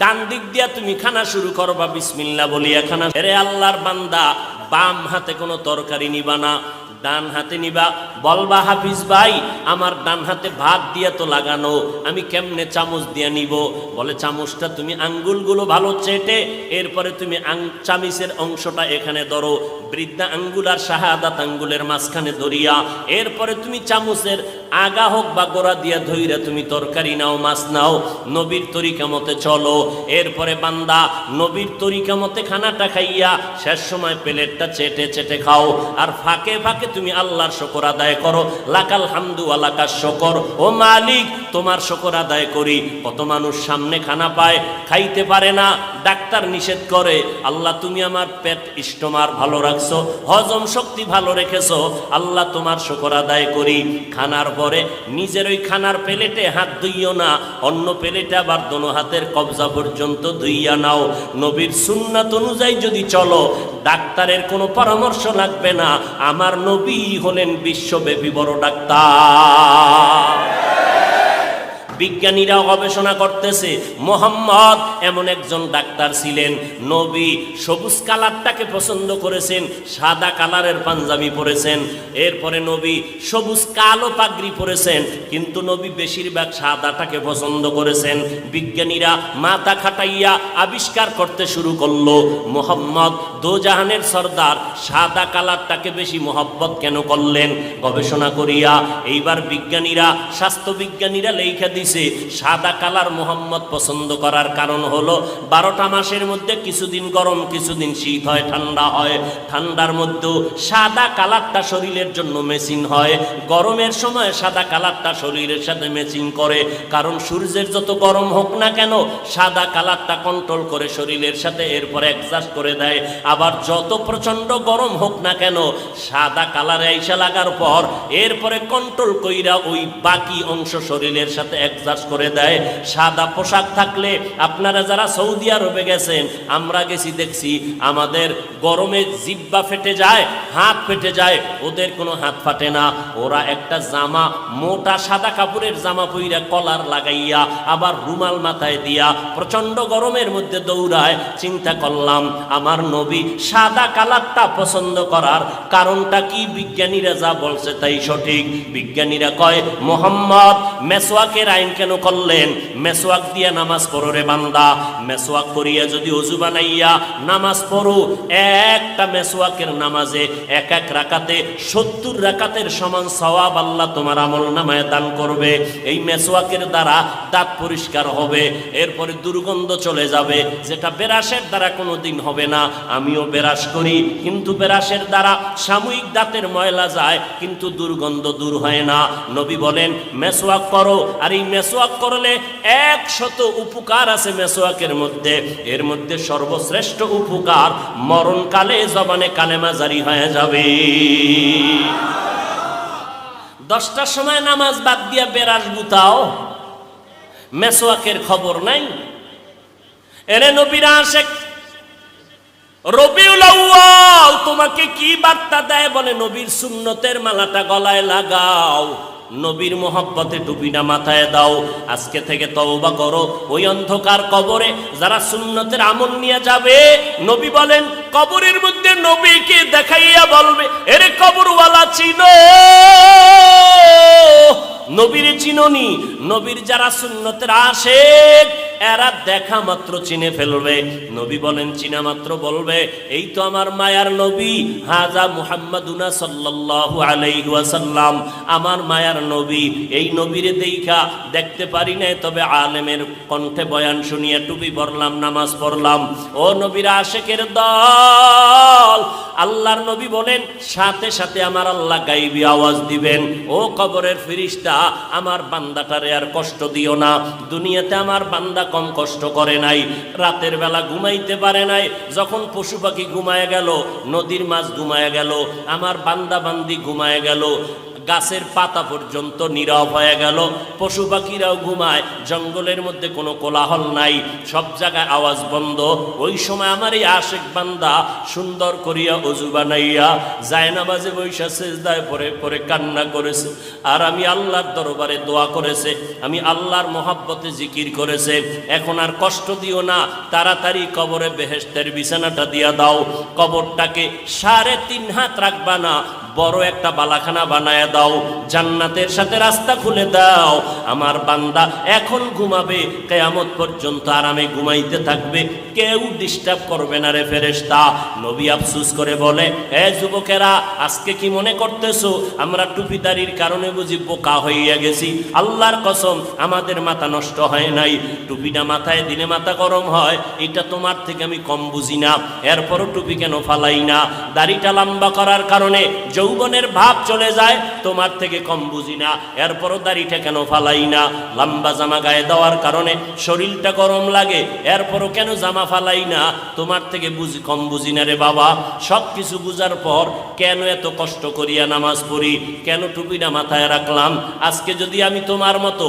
ডান দিক দিয়া তুমি খানা শুরু করো করবা বিসমিল্লা বলিয়া খানা এরে আল্লাহর বান্দা, বাম হাতে কোনো তরকারি নিবা না, ডান হাতে নিবা। বলবা হাফিজ ভাই, আমার ডান হাতে ভাত দিয়া তো লাগানো, আমি কেমনে চামচ দিয়া নিব? বলে, চামচটা তুমি আঙ্গুলগুলো ভালো চেটে, এরপরে তুমি চামিচের অংশটা এখানে ধরো। বৃদ্ধা আঙ্গুল আর শাহাদাত আঙ্গুলের মাঝখানে ধরিয়া, এরপরে তুমি চামচের আগা হোক বা গোড়া দিয়া ধইরা তুমি তরকারি নাও, মাছ নাও, নবীর তরিকা মতে চলো। এরপরে বান্দা নবীর তরিকা মতে খানাটা খাইয়া শেষ সময় প্লেটটা চেটে চেটে খাও। আর ফাঁকে ফাঁকে তুমি আল্লাহর শকর আদায় করো। লাকাল হামদু আলাকার শকর। ও মালিক, তোমার শকর আদায় করি। কত মানুষ সামনে খানা পায়, খাইতে পারে না, ডাক্তার নিষেধ করে। আল্লাহ, তুমি আমার পেট ইষ্টমার ভালো রাখছো, হজম শক্তি ভালো রেখেছো। আল্লাহ, তোমার শকর আদায় করি। খানার পরে নিজের ওই খানার প্লেটে হাত ধুইও না, অন্য প্লেটে আবার দোনো হাতের কবজা পর্যন্ত ধুইয়া নাও। নবীর সুন্নাত অনুযায়ী যদি চলো, ডাক্তারের কোনো পরামর্শ লাগবে না। আমার নবী হলেন বিশ্বব্যাপী বড় ডাক্তার। বিজ্ঞানীরা গবেষণা করতেছে, মোহাম্মদ এমন একজন ডাক্তার ছিলেন, নবী সবুজ কালারটাকে পছন্দ করেছেন, সাদা কালারের পাঞ্জাবি পরেছেন, এরপরে নবী সবুজ কালো পাগড়ি পরেছেন, কিন্তু নবী বেশিরভাগ সাদাটাকে পছন্দ করেছেন। বিজ্ঞানীরা মাথা খাটাইয়া আবিষ্কার করতে শুরু করল, মোহাম্মদ দোজাহানের সর্দার সাদা কালারটাকে বেশি মোহব্বত কেন করলেন? গবেষণা করিয়া এইবার বিজ্ঞানীরা, স্বাস্থ্য বিজ্ঞানীরা লেখা দিছে, সাদা কালার মোহাম্মদ পছন্দ করার কারণ হলো বারোটা মাসের মধ্যে কিছুদিন গরম, কিছুদিন শীত হয়, ঠান্ডা হয়। ঠান্ডার মধ্যেও সাদা কালারটা শরীরের জন্য মেশিন হয়। গরমের সময় সাদা কালারটা শরীরের সাথে ম্যাচিং করে, কারণ সূর্যের যত গরম হোক না কেন, সাদা কালারটা কন্ট্রোল করে শরীরের সাথে এরপরে অ্যাডজাস্ট করে দেয়। আবার যত প্রচণ্ড গরম হোক না কেন, সাদা কালারে আইসা লাগার পর এরপরে কন্ট্রোল কইরা ওই বাকি অংশ শরীরের সাথে অ্যাডজাস্ট করে দেয়। সাদা পোশাক থাকলে আপনারা যারা সৌদি আরবে গেছেন, আমরা গেছি, দেখছি আমাদের গরমে জিব্বা ফেটে যায়, হাত ফেটে যায়, ওদের কোনো হাত ফাটে না। ওরা একটা জামা, মোটা সাদা কাপড়ের জামা পইরা কলার লাগাইয়া, আবার রুমাল মাথায় দিয়া প্রচণ্ড গরমের মধ্যে দৌড়ায়। চিন্তা করলাম, আমার নবী সাদা কালারটা পছন্দ করার কারণটা কি? বিজ্ঞানীরা যা বলছে তাই সঠিক। বিজ্ঞানীরা কয়, মোহাম্মদ মেসোয়াকের আইন কেন করলেন? মেসোয়াক দিয়া নামাজ পড়ো রে বান্দা। মেসোয়াক করিয়া যদি অজু বানাইয়া নামাজ পড়ো, একটা মেসোয়াকের নামাজে এক এক রাকাতে, সত্তর রাকাতের সমান সওয়াব আল্লাহ তোমার আমল নামায় দান করবে। এই মেসোয়াকের দ্বারা দাঁত পরিষ্কার হবে, এরপরে দুর্গন্ধ চলে যাবে, যেটা বেরাসের দ্বারা কোনো দিন হবে না। আমিও বেরাস করি, কিন্তু বেরাসের দ্বারা সাময়িক দাঁতের ময়লা যায়, কিন্তু দুর্গন্ধ দূর হয় না। নবী বলেন মেসোয়াক করো। আর এই মেসোয়াক করলে একশত উপকার আছে মেসোয়াকের মধ্যে, এর মধ্যে সর্বশ্রেষ্ঠ উপকার মরণকালে জবানে কালেমা জারি হয়ে যাবে। দশটার সময় নামাজ বাদ দিয়া বেরাস গুতাও মেসোয়াকের খবর নাই? এরে নবীরা আসে, রবিউল আউয়াল তোমাকে কি বার্তা দেয় বলে নবীর সুন্নতের মালাটা গলায় লাগাও? নবীর মোহব্বতে টুপিটা মাথায় দাও। আজকে থেকে তওবা করো। ওই অন্ধকার কবরে যারা সুন্নতের আমল নিয়ে যাবে, নবী বলেন, কবরের মধ্যে নবীকে দেখাইয়া বলবে, এরে কবরওয়ালা, চিনো? নবীর চিননি। নবীর যারা সুন্নতের আসে এরা দেখা মাত্র চিনে ফেলবে। নবী বলেন, চিনা মাত্র বলবে, এই তো আমার মায়ার নবী, হাজা মুহাম্মাদুনা সাল্লাল্লাহু আলাইহি ওয়াসাল্লাম। আমার মায়ার নবী, এই নবীরে দেইখা দেখতে পারি নাই, তবে আলেমের কণ্ঠে বয়ান শুনিয়া টুপি পড়লাম নামাজ পড়লাম। ও নবীর আশেকের দল আল্লাহর নবী বলেন, সাথে সাথে আমার আল্লাহ গাইবি আওয়াজ দিবেন। ও কবরের ফিরিস্তা, আমার বান্দাটারে আর কষ্ট দিও না। দুনিয়াতে আমার বান্দা কম কষ্ট করে নাই। রাতের বেলা ঘুমাইতে পারে নাই। যখন পশু পাখি ঘুমায় গেল, নদীর মাছ ঘুমায় গেল, আমার বান্দা বান্দি ঘুমায় গেল। গাছের পাতা পর্যন্ত নীরব হয়ে গেল। পশু পাখিরাও ঘুমায়। জঙ্গলের মধ্যে কোনো কোলাহল নাই। সব জায়গায় আওয়াজ বন্ধ। ওই সময় আমার এই আশেক বান্দা সুন্দর করিয়া অজু বানাইয়া যায় নামাজে বৈশা সেজদায় পরে পরে কান্না করেছে। আর আমি আল্লাহর দরবারে দোয়া করেছে। আমি আল্লাহর মহাব্বতে জিকির করেছে। এখন আর কষ্ট দিও না। তাড়াতাড়ি কবরে বেহেস্তের বিছানাটা দিয়া দাও। কবরটাকে সাড়ে তিন হাত রাখবা না। বড় একটা বালাখানা বানায় দাও, জান্নাতের সাথে রাস্তা খুলে দাও। আমার বান্দা এখন ঘুমাবে, কেয়ামত পর্যন্ত আরামে ঘুমাইতে থাকবে, কেউ ডিস্টার্ব করবে না রে ফেরেশতা। নবী আফসুস করে বলে, এ যুবকেরা, আজকে কি মনে করতেছো? আমরা টুপিদারির কারণে বুঝি বোকা হইয়া গেছি। আল্লাহর কসম, আমাদের মাথা নষ্ট হয় নাই। টুপিটা মাথায় দিনে মাথা গরম হয়, এটা তোমার থেকে আমি কম বুঝি না। এরপরও টুপি কেন ফালাই না? দাড়িটা লম্বা করার কারণে যৌবনের ভাব চলে যায়, তোমার থেকে কম বুঝি না। এরপরও দাড়িটা কেন ফালাই না? লম্বা জামা গায়ে দেওয়ার কারণে শরীরটা গরম লাগে, এরপরও কেন জামা ফালাই না? তোমার থেকে বুঝি কম বুঝি না রে বাবা। সব কিছু বুঝার পর কেন এত কষ্ট করিয়া নামাজ পড়ি? কেন টুপিটা মাথায় রাখলাম? আজকে যদি আমি তোমার মতো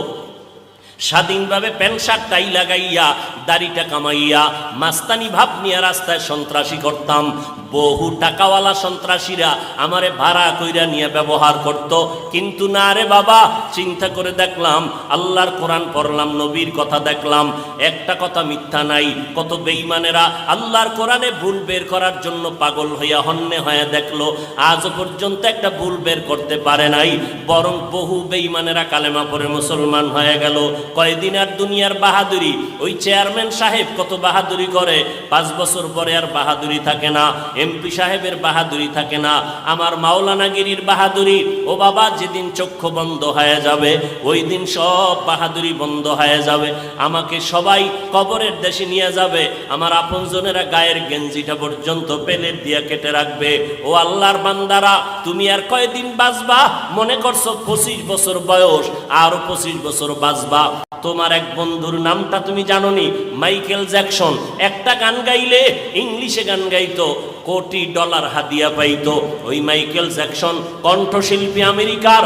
স্বাধীনভাবে প্যান্ট শার্ট, টাই লাগাইয়া, দাড়িটা কামাইয়া, মাস্তানি ভাব নিয়ে রাস্তায় সন্ত্রাসী করতাম। বহু টাকাওয়ালা সন্ত্রাসীরা আমারে ভাড়া কইরা নিয়ে ব্যবহার করত। কিন্তু না রে বাবা, চিন্তা করে দেখলাম, আল্লাহর কোরআন পড়লাম, নবীর কথা দেখলাম। একটা কথা মিথ্যা নাই, কত বেঈমানেরা আল্লাহর কোরআনে ভুল বের করার জন্য পাগল হইয়া হন্যে হয়ে দেখল। আজ পর্যন্ত একটা ভুল বের করতে পারে নাই, বরং বহু বেঈমানেরা কালেমা পরে মুসলমান হয়ে গেল। কয়দিন আর দুনিয়ার বাহাদুরি? ওই চেয়ারম্যান সাহেব কত বাহাদুরি করে? পাঁচ বছর পরে আর বাহাদুরি থাকে না। এমপি সাহেবের বাহাদুরি থাকে না। আমার মাওলানাগিরির বাহাদুরি। ও বাবা, যেদিন চক্ষু বন্ধ হয়ে যাবে, ওই দিন সব বাহাদুরি বন্ধ হয়ে যাবে। আমাকে সবাই কবরের দেশে নিয়ে যাবে। আমার আপনজনেরা গায়ের গেঞ্জিটা পর্যন্ত পেলের দিয়ে কেটে রাখবে। ও আল্লাহর বান্দারা, তুমি আর কয়দিন বাঁচবা? মনে করছ পঁচিশ বছর বয়স, আরও পঁচিশ বছর বাঁচবা। তোমার এক বন্ধুর নামটা তুমি জানো নি মাইকেল জ্যাকসন। একটা গান গাইলে ইংলিশে গান গাইতো, কোটি ডলার হাদিয়া পাইতো। ওই মাইকেল জ্যাকসন কণ্ঠশিল্পী আমেরিকার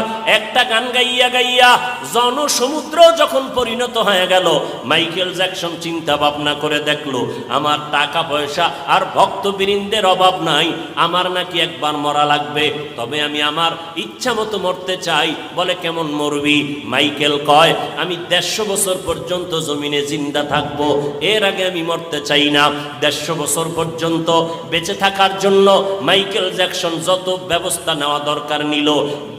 একটা গান গাইয়া গাইয়া জনসমুদ্র যখন পরিণত হয়ে গেল, মাইকেল জ্যাকসন চিন্তা ভাবনা করে দেখল, আমার টাকা পয়সা আর ভক্তবৃন্দের অভাব নাই, আমার নাকি একবার মরা লাগবে, তবে আমি আমার ইচ্ছা মতো মরতে চাই। বলে কেমন মরবি? মাইকেল কয়, আমি দেড়শো বছর পর্যন্ত জমিনে জিন্দা থাকব, এর আগে আমি মরতে চাই না। দেড়শো বছর পর্যন্ত বেঁচে থাকার জন্য মাইকেল জ্যাকসন যত ব্যবস্থা নেওয়া দরকার নিল,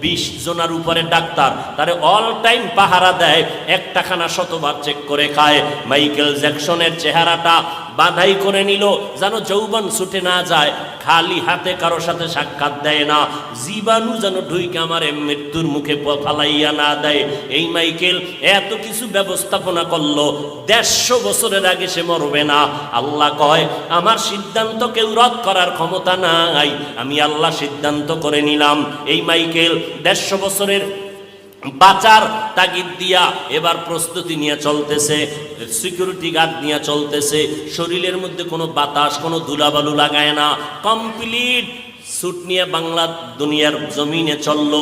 বিশ জনার উপরে ডাক্তার তারে অল টাইম পাহারা দেয় একটাখানা শতবার চেক করে খায়। মাইকেল জ্যাকসনের চেহারাটা বাধাই করে নিল, যেন যৌবন ছুটে না যায়। খালি হাতে কারও সাথে সাক্ষাৎ দেয় না। জীবাণু যেন ঢুইকে আমার মৃত্যুর মুখে ফালাইয়া না দেয়। এই মাইকেল এত কিছু ব্যবস্থাপনা করল, দেড়শো বছরের আগে সে মরবে না। আল্লাহ কয়, আমার সিদ্ধান্ত কেউ রদ করার ক্ষমতা নাই। আমি আল্লাহ সিদ্ধান্ত করে নিলাম। এই মাইকেল দেড়শো বছরের বাঁচার তাগিদ দিয়া এবার প্রস্তুতি নিয়ে চলতেছে সিকিউরিটি গার্ড নিয়ে চলতেছে, শরীরের মধ্যে কোনো বাতাস, কোনো ধুলাবালু লাগায় না। কমপ্লিট সুট নিয়ে বাংলা দুনিয়ার জমিনে চলল।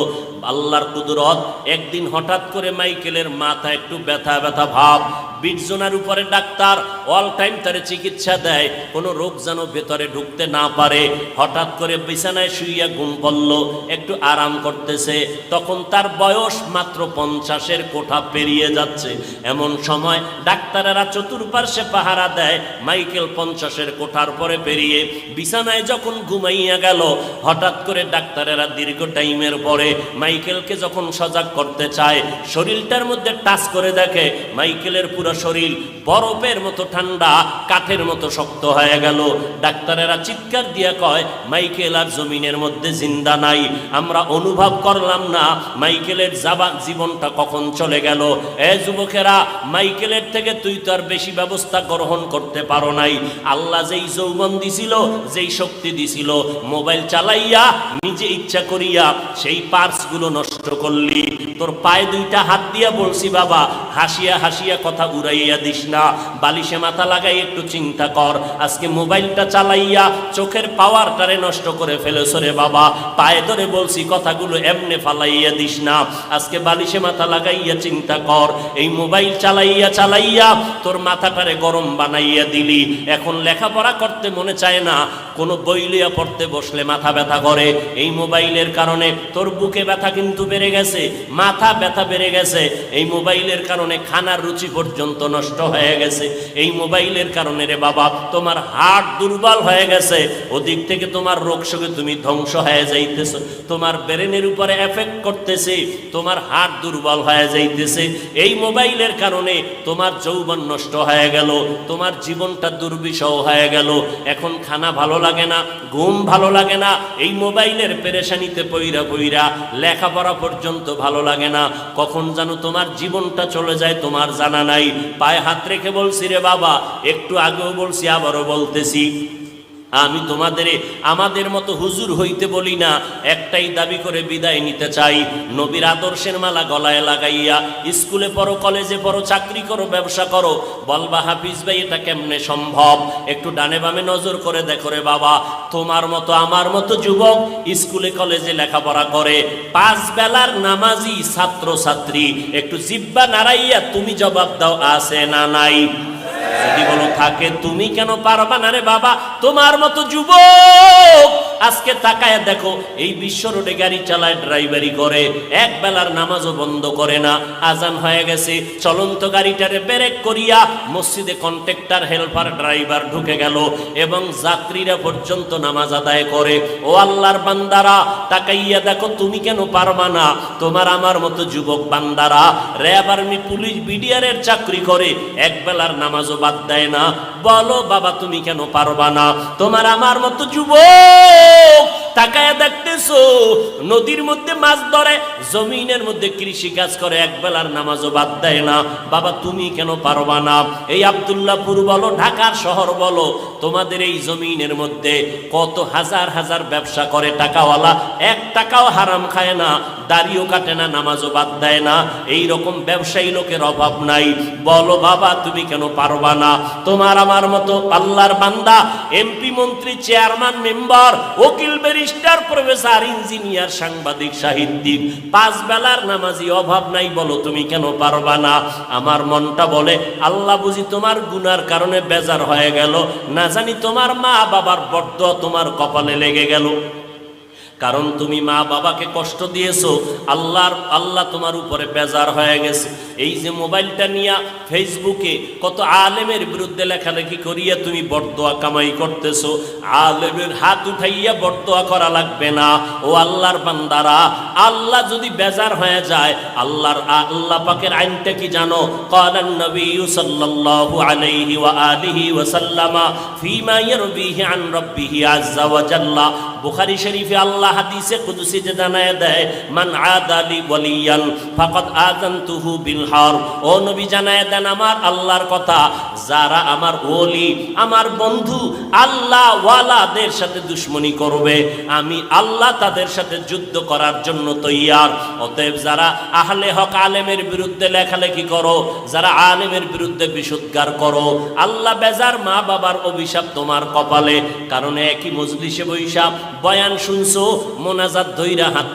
আল্লাহর কুদরত, একদিন হঠাৎ করে মাইকেলের মাথা একটু ব্যথা ব্যথা ভাব বিটজনার উপরে ডাক্তার অল টাইম তারে চিকিৎসা দেয়। কোনো রোগ যেন ভেতরে ঢুকতে না পারে। হঠাৎ করে বিছানায় শুইয়া ঘুম পড়ল, একটু আরাম করতেছে। তখন তার বয়স মাত্র পঞ্চাশের কোঠা পেরিয়ে যাচ্ছে। এমন সময় ডাক্তারেরা চতুর্পার্শ্বে পাহারা দেয়, মাইকেল পঞ্চাশের কোঠার পরে পেরিয়ে। বিছানায় যখন ঘুমাইয়া গেল, হঠাৎ করে ডাক্তারেরা দীর্ঘ টাইমের পরে মাইকেলকে যখন সজাগ করতে চায়, শরীরটার মধ্যে টাচ করে দেখে, মাইকেলের পুরো শরীর বরফের মতো ঠান্ডা, কাঠের মতো শক্ত হয়ে গেল। ডাক্তারেরা চিৎকার দিয়া কয়, মাইকেল আর জমিনের মধ্যে জিন্দা নাই, আমরা অনুভব করলাম না, মাইকেলের যাবা জীবনটা কখন চলে গেল। এ যুবকেরা, মাইকেলের থেকে তুই তো আর বেশি ব্যবস্থা গ্রহণ করতে পারো নাই। আল্লাহ যেই যৌবন দিছিল, যেই শক্তি দিছিল, মোবাইল চালাইয়া, নিজে ইচ্ছা করিয়া সেই পার্টসগুলো নষ্ট করলি। তোর পায়ে দুইটা হাত দিয়া বলছি, বাবা, হাসিয়া হাসিয়া কথা উড়াইয়া দিস না। বালিশে মাথা লাগাই একটু চিন্তা কর। আজকে মোবাইলটা চালাইয়া চোখের পাওয়ারটারে নষ্ট করে ফেলেছ রে বাবা। পায়ে ধরে বলছি, কথাগুলো এমনে ফালাইয়া দিস না। আজকে বালিশে মাথা লাগাইয়া চিন্তা কর। এই মোবাইল চালাইয়া চালাইয়া তোর মাথাটারে গরম বানাইয়া দিলি। এখন লেখাপড়া করতে মনে চায় না। কোনো বই লইয়া পড়তে বসলে মাথা ব্যথা করে। এই মোবাইলের কারণে তোর বুকে ব্যথা কিন্তু বেড়ে গেছে, মাথা ব্যথা বেড়ে গেছে। এই মোবাইলের কারণে খানার রুচি পর্যন্ত নষ্ট হয়ে গেছে। এই মোবাইলের কারণে রে বাবা, তোমার হার্ট দুর্বল হয়ে গেছে। ওদিক থেকে তোমার রোগ শোকে তুমি ধ্বংস হয়ে যাইতেছ। তোমার ব্রেনের উপরে এফেক্ট করতেছে, তোমার হার্ট দুর্বল হয়ে যাইতেছে। এই মোবাইলের কারণে তোমার যৌবন নষ্ট হয়ে গেল, তোমার জীবনটা দুর্বিষহ হয়ে গেল। এখন খানা ভালো লাগে না, ঘুম ভালো লাগে না, এই মোবাইলের পেরেশানিতে পইরা পইরা লেখাপড়া পর্যন্ত ভালো লাগে না। কখন যেন তোমার জীবনটা চলে যায়, তোমার জানা নাই। পায়ে হাত রেখে বলছি রে বাবা একটু আগেও বলছি আবারও বলতেছি। আমি তোমাদের, আমাদের মতো হুজুর হইতে বলি না, একটাই দাবি করে বিদায় নিতে চাই। নবীর আদর্শের মালা গলায় লাগাইয়া, স্কুলে পড়ো, কলেজে পড়ো, চাকরি করো, ব্যবসা করো, বলবা, হাফিজ ভাই, এটা কেমনে সম্ভব? একটু ডানে বামে নজর করে দেখো রে বাবা, তোমার মতো, আমার মতো যুবক স্কুলে, কলেজে লেখাপড়া করে। পাঁচ বেলার নামাজি ছাত্র ছাত্রী একটু জিব্বা নাড়াইয়া তুমি জবাব দাও, আছে না নাই? যদি বলো থাকে তুমি কেন পারবা না রে বাবা? তোমার মতো যুবক আজকে তাকায় দেখো, এই বিশ্ব রোডে গাড়ি চালায়, ড্রাইভারি করে, এক বেলার নামাজও বন্ধ করে না, আজান হয়ে গেছে, চলন্ত গাড়িটারে ব্রেক করিয়া মসজিদে কন্ট্রাক্টর, হেল্পার, ড্রাইভার ঢুকে গেল, এবং যাত্রীরা পর্যন্ত নামাজ আদায় করে। ও আল্লাহর বান্দারা, তাকাইয়া দেখো, তুমি কেন পারবা না? তোমার আমার মতো যুবক বান্দারা র্যাব আর্মি পুলিশ বিডিআরের চাকরি করে, এক বেলার নামাজও বাদ দেয় না। বলো, বাবা, তুমি কেন পারবা না? তোমার আমার মতো যুবক! তাকায় দেখতেছো? নদীর মধ্যে মাছ ধরে, জমিনের মধ্যে কৃষি কাজ করে, এক নামাজও বাদ দেয় না। বাবা, তুমি কেন পারবা না? এই আবদুল্লাপুর বলো, ঢাকার শহর বলো, তোমাদের এই জমিনের মধ্যে কত হাজার হাজার ব্যবসা করে, টাকাওয়ালা। এক টাকাও হারাম খায় না। দাড়িও কাটে না, নামাজও বাদ দেয় না। এই রকম ব্যবসায়ী লোকের অভাব নাই। বলো, বাবা, তুমি কেন পারবা না? তোমার আমার মতো আল্লাহর বান্দা, এমপি, মন্ত্রী, চেয়ারম্যান, মেম্বার, উকিল, ব্যারিস্টার, প্রফেসর, ইঞ্জিনিয়ার, সাংবাদিক, সাহিত্যিক, পাঁচ বেলার নামাজি, অভাব নাই, বলো, তুমি কেন পারবা না? আমার মনটা বলে, আল্লাহ বুঝি তোমার গুনার কারণে বেজার হয়ে গেল। না জানি তোমার মা বাবার বড্ড তোমার কপালে লেগে গেল। কারণ তুমি মা বাবাকে কষ্ট দিয়েছ আল্লাহর আল্লাহ তোমার উপরে বেজার হয়ে গেছে। এই যে মোবাইলটা নিয়ে ফেসবুকে কত আলেমের বিরুদ্ধে লেখালেখি করিয়া তুমি বরদোয়া কামাই করতেছো, আলেমের হাত উঠাইয়া বরদোয়া করা লাগবে না। ও আল্লাহর বান্দারা, আল্লাহ যদি বেজার হয়ে যায়, আল্লাহর আল্লাহ পাকের আইনটা কি জানো? কালান নবী সাল্লাল্লাহু আলাইহি ওয়া আলিহি ওয়া সাল্লামা ফিমা ইয়ারবিহি আন রাব্বিহি আযজা ওয়া জাল্লা। বুখারী শরীফে আল্লাহ হাদিসে কুদসি জানায় দেয়, মান আদালি ওয়ালিয়ান, ফাকাদ আযানতুহু বিল হার, ও নবী জানায় দেন আমার আল্লাহর কথা। যারা আমার ওলি, আমার বন্ধু, আল্লাহ ওয়ালাদের সাথে দুশ্মনী করবে, আমি আল্লাহ তাদের সাথে যুদ্ধ করার জন্য তৈয়ার। অতএব যারা আহলে হক আলেমের বিরুদ্ধে লেখালেখি করো, যারা আলেমের বিরুদ্ধে বিশুদ্ধার করো, আল্লাহ বেজার মা বাবার অভিশাপ তোমার কপালে, কারণ একই মজলিসে বৈশাপ বয়ান শুনছো, মোনাজাত ধৈরা হাত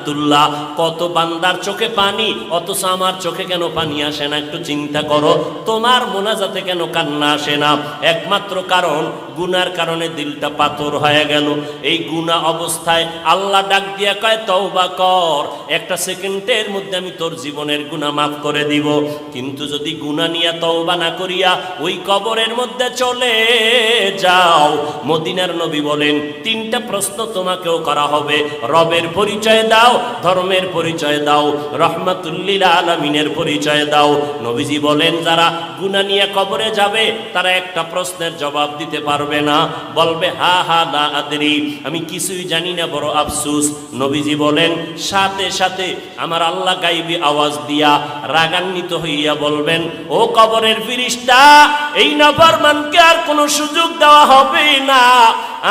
কত বান্দার চোখে পানি, অথচ আমার চোখে কেন পানি আসে না, একটু চিন্তা করো। তোমার মোনাজাতে কেন কান্না আসে না? একমাত্র কারণ, গুনার কারণে দিলটা পাথর হয়ে গেল। এই গুনা অবস্থায় আল্লাহ ডাক দিয়া কয়, তওবা কর। একটা সেকেন্ডের মধ্যে আমি তোর জীবনের গুনাহ মাফ করে দিব। কিন্তু যদি গুনাহ নিয়ে তওবা না করিয়া ওই কবরের মধ্যে চলে যাও। মদিনার নবী বলেন, তিনটা প্রশ্ন তোমাকেও করা হবে। রবের পরিচয় দাও, ধর্মের পরিচয় দাও, রহমাতুল্লিল আলমিনের পরিচয় দাও। নবীজি বলেন, যারা গুনা নিয়ে কবরে যাবে, তারা একটা প্রশ্নের জবাব দিতে পারবে না। বলবে, হা হা না আদরি। আমি কিছুই জানি না, বড় আফসুস। নবীজি বলেন, সাথে সাথে আমার আল্লাহ গাইবি আওয়াজ দিয়া রাগান্বিত হইয়া বলবেন, ও কবরের ফিরিস্তা, এই নফরমানকে আর কোনো সুযোগ দেওয়া হবে না।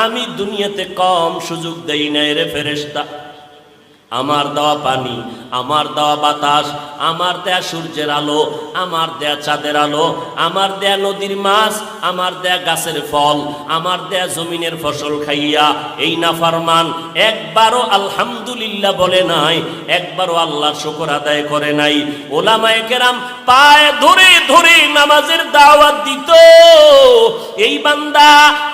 আমি দুনিয়াতে কম সুযোগ দেই না রে ফেরেস্তা আমার দেওয়া পানি, আমার দেওয়া বাতাস, আমার দেয়া সূর্যের আলো, আমার দেয়া চাঁদের আলো, আমার দেয়া নদীর মাছ, আমার দেয়া গাছের ফল, আমার দেয়া জমিনের ফসল খাইয়া এই নাফারমান একবারও আলহামদুলিল্লাহ বলে নাই, একবারও আল্লাহর শুকর আদায় করে নাই। ওলামায়ে কেরাম পায়ে ধরে ধরে নামাজের দাওয়াত দিত। এই বান্দা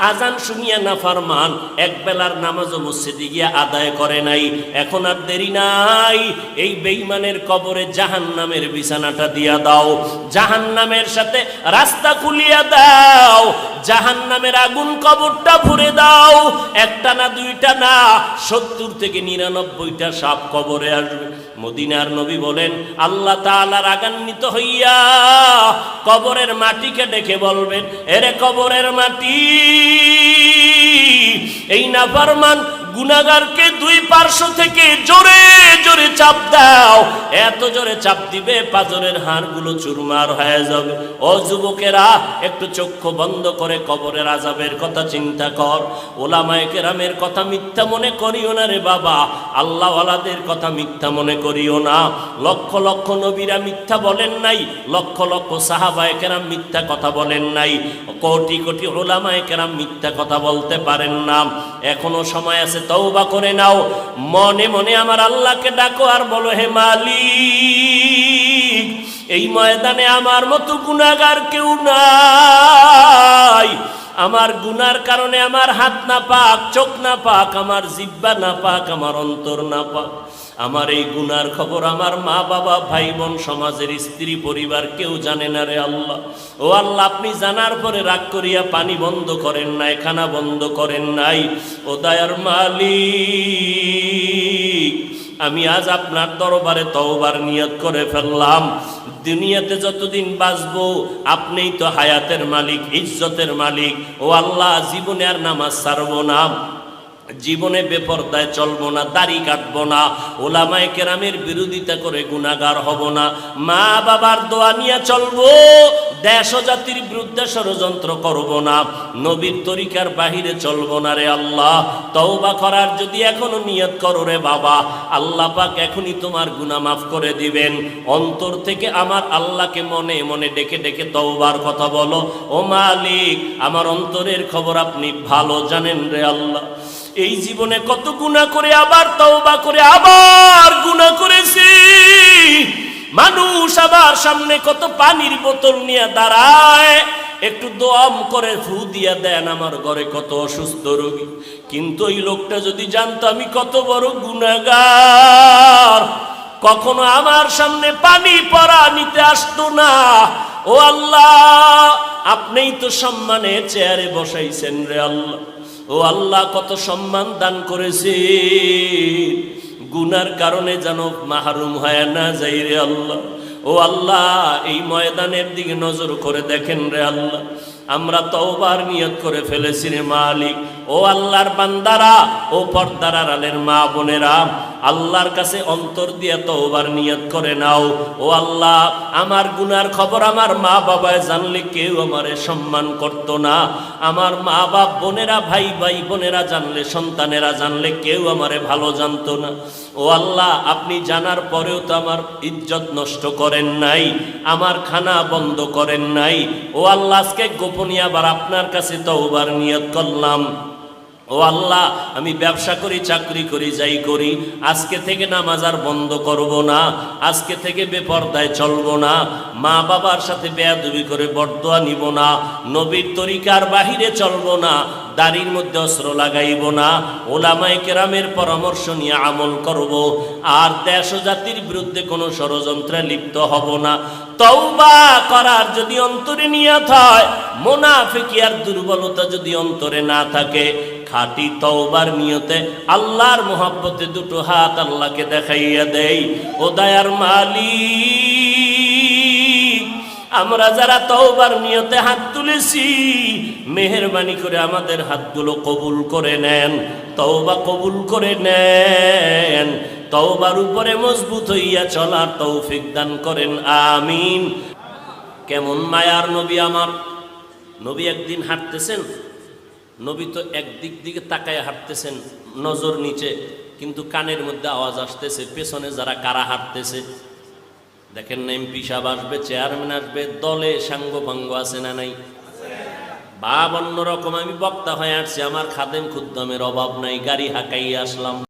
আজান শুনিয়া নাফারমান এক বেলার নামাজও মসজিদে গিয়া আদায় করে নাই, এখন আর দেরি নাই। এই বেইমানের কবরে জাহান নামের বিছানাটা দিয়া দাও। জাহান নামের সাথে রাস্তা খুলিয়া দাও। জাহান নামের আগুন কবরটা ভরে দাও। একটা না দুইটা না, সত্তর থেকে নিরানব্বইটা সাপ কবরে আসবে। মদিনার নবী বলেন, আল্লাহ তাআলা রাগান্বিত হইয়া কবরের মাটিকে ডেকে বলবেন, এরে কবরের মাটি, এই নাফারমান গুনাগারকে দুই পার্শ্ব থেকে জোরে জোরে চাপ দাও। এত জোরে চাপ দিবে পাজরের হাড়গুলো চুরমার হয়ে যাবে। ও যুবকেরা, একটু চক্ষু বন্ধ করে কবরের আজাবের কথা চিন্তা কর। ওলামায়ে কেরামের কথা মিথ্যা মনে করিও না রে বাবা। আল্লাহওয়ালাদের কথা মিথ্যা মনে করিও না। লক্ষ লক্ষ নবীরা মিথ্যা বলেন নাই, লক্ষ লক্ষ সাহাবায় কেরাম মিথ্যা কথা বলেন নাই। কোটি কোটি ওলামায়ে কেরাম মিথ্যা কথা বলতে পারেন না। এখনও সময় আছে তওবা করে নাও। মনে মনে আমার আল্লাহকে ডাকো আর বলো, হে মালিক, এই ময়দানে আমার মতো গুণাগার কেউ নাই। আমার গুনার কারণে আমার হাত না পাক, চোখ না পাক, আমার জিব্বা না পাক, আমার অন্তর না পাক। আমার এই গুনার খবর আমার মা বাবা, ভাই বোন, সমাজের স্ত্রী, পরিবার কেউ জানে না রে আল্লাহ। ও আল্লাহ, আপনি জানার পরে রাগ করিয়া পানি বন্ধ করেন নাই, খানা বন্ধ করেন নাই। ও দয়ার মালিক, আমি আজ আপনার দরবারে তওবার নিয়ত করে ফেললাম। দুনিয়াতে যতদিন বাঁচবো, আপনিই তো হায়াতের মালিক, ইজ্জতের মালিক। ও আল্লাহ, জীবনে আর নামাজ ছাড়বো না। জীবনে বেপরদায় চলবো না, দাড়ি কাটবো না, ওলামায় কেরামের বিরোধিতা করে গুণাগার হব না মা বাবার দোয়া নিয়ে চলবো, দেশ জাতির বিরুদ্ধে ষড়যন্ত্র করব না, নবীর তরিকার বাহিরে চলবো না রে আল্লাহ, তওবা করার যদি এখনও নিয়ত করো রে বাবা, আল্লাহ পাক এখনই তোমার গুনাহ মাফ করে দিবেন, অন্তর থেকে আমার আল্লাহকে মনে মনে ডেকে ডেকে তওবার কথা বলো, ও মালিক, আমার অন্তরের খবর আপনি ভালো জানেন রে আল্লাহ। এই জীবনে কত গুণা করে আবার তওবা করে আবার গুণা করেছি। মানুষ আবার সামনে কত পানির বোতল নিয়ে দাঁড়ায়, একটু দোয়াম করে ফু দিয়া দেন, আমার ঘরে কত অসুস্থ রোগী। কিন্তু ওই লোকটা যদি জানতো আমি কত বড় গুণাগার কখনো আমার সামনে পানি পরা নিতে আসতো না। ও আল্লাহ, আপনিই তো সম্মানে চেয়ারে বসাইছেন রে আল্লাহ। ও আল্লাহ, কত সম্মান দান করেছে। গুনার কারণে যেন মাহরুম হয় না যাই রে আল্লাহ। ও আল্লাহ, এই ময়দানের দিকে নজর করে দেখেন রে আল্লাহ। আমরা তওবার নিয়ত করে ফেলেছি রে মালিক। ও আল্লাহর বান্দারা, ও পর্দার আলের মা বোনেরা আল্লাহর কাছে অন্তর দিয়ে তওবার নিয়ত করে নাও। ও আল্লাহ, আমার গুনার খবর আমার মা বাবায় জানলে কেউ আমারে সম্মান করত না। আমার মা বাপ বোনেরা, ভাই ভাই বোনেরা জানলে, সন্তানেরা জানলে কেউ আমারে ভালো জানতো না। ও আল্লাহ, আপনি জানার পরেও তো আমার ইজ্জত নষ্ট করেন নাই, আমার খানা বন্ধ করেন নাই। ও আল্লাহ, আজকে গোপনীয় আবার আপনার কাছে তওবার নিয়ত করলাম। ও আল্লাহ, আমি ব্যবসা করি, চাকরি করি, যাই করি, আজকে থেকে নামাজ আর বন্ধ করব না, আজকে থেকে বেপর্দায় চলবো না, মা বাবার সাথে বেয়াদবি করে বরদোয়া নিব না, নবীর তরিকার বাহিরে চলব না, দাড়ির মধ্যে অস্ত্র লাগাইব না ওলামাই কেরামের পরামর্শ নিয়ে আমল করব, আর দেশ জাতির বিরুদ্ধে কোনো ষড়যন্ত্রে লিপ্ত হব না। তওবা করার যদি অন্তরে নিয়ত হয়, মোনাফিকি আর দুর্বলতা যদি অন্তরে না থাকে খাঁটি তওবার নিয়তে আল্লাহর মোহাব্বতে দুটো হাত আল্লাহকে দেখাইয়া দেই। ও দয়ার মালিক, আমরা যারা তওবার নিয়তে হাত তুলেছি, মেহরবানি করে আমাদের হাতগুলো কবুল করে নেন, তওবা কবুল করে নেন। তওবার উপরে মজবুত হইয়া চলার তৌফিক দান করেন, আমিন। কেমন মায়ার নবী আমার? নবী একদিন হাঁটতেছেন নবী তো একদিক দিকে তাকায় হাঁটতেছেন, নজর নিচে, কিন্তু কানের মধ্যে আওয়াজ আসতেছে, পেছনে যারা কারা হাঁটতেছে। দেখেন না, এমপি সাহেব আসবে, চেয়ারম্যান আসবে, দলে সাঙ্গ ভাঙ্গ আছে না নাই? ভাব অন্যরকম আমি বক্তা হয়ে আসছি, আমার খাদেম খুদ্দমের অভাব নাই, গাড়ি হাঁকাই আসলাম।